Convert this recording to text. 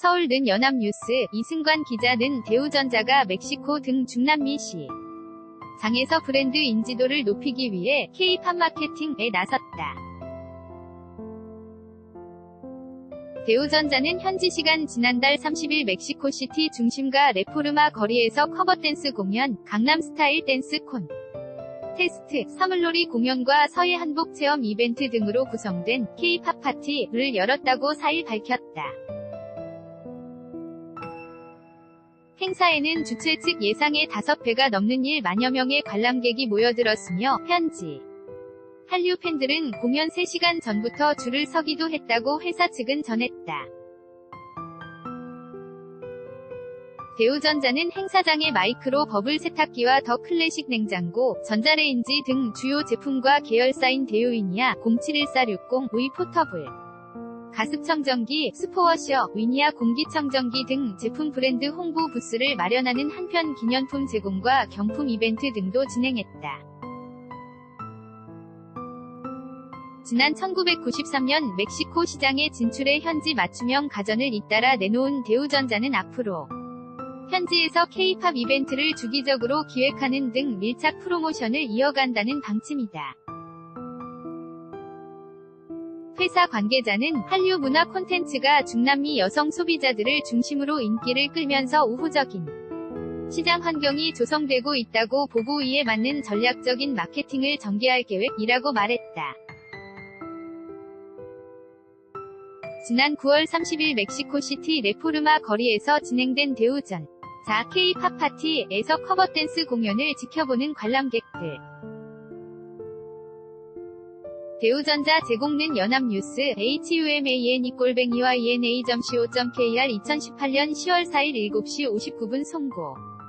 서울는 연합뉴스, 이승관 기자는 대우전자가 멕시코 등 중남미 시 장에서 브랜드 인지도를 높이기 위해 K-팝 마케팅에 나섰다. 대우전자는 현지 시간 지난달 30일 멕시코시티 중심가 레포르마 거리에서 커버댄스 공연, 강남스타일 댄스 콘, 테스트, 사물놀이 공연과 서예 한복 체험 이벤트 등으로 구성된 K-팝 파티를 열었다고 4일 밝혔다. 행사에는 주최 측 예상의 5배가 넘는 1만여 명의 관람객이 모여들었으며 현지 한류 팬들은 공연 3시간 전부터 줄을 서기도 했다고 회사 측은 전했다. 대우전자는 행사장에 마이크로 버블 세탁기와 더 클래식 냉장고, 전자레인지 등 주요 제품과 계열사인 대우이니아 071460, 의 포터블, 가습청정기, 스포워셔, 위니아 공기청정기 등 제품 브랜드 홍보 부스를 마련하는 한편 기념품 제공과 경품 이벤트 등도 진행했다. 지난 1993년 멕시코 시장에 진출해 현지 맞춤형 가전을 잇따라 내놓은 대우전자는 앞으로 현지에서 K-팝 이벤트를 주기적으로 기획하는 등 밀착 프로모션을 이어간다는 방침이다. 회사 관계자는 한류 문화 콘텐츠가 중남미 여성 소비자들을 중심으로 인기를 끌면서 우호적인 시장 환경이 조성되고 있다고 보고 이에 맞는 전략적인 마케팅을 전개할 계획이라고 말했다. 지난 9월 30일 멕시코시티 레포르마 거리에서 진행된 대우전 자 K-팝 파티에서 커버댄스 공연을 지켜보는 관람객들. 대우전자 제공는 연합뉴스 humane 꼴뱅이와 ena.co.kr 2018년 10월 4일 7시 59분 송고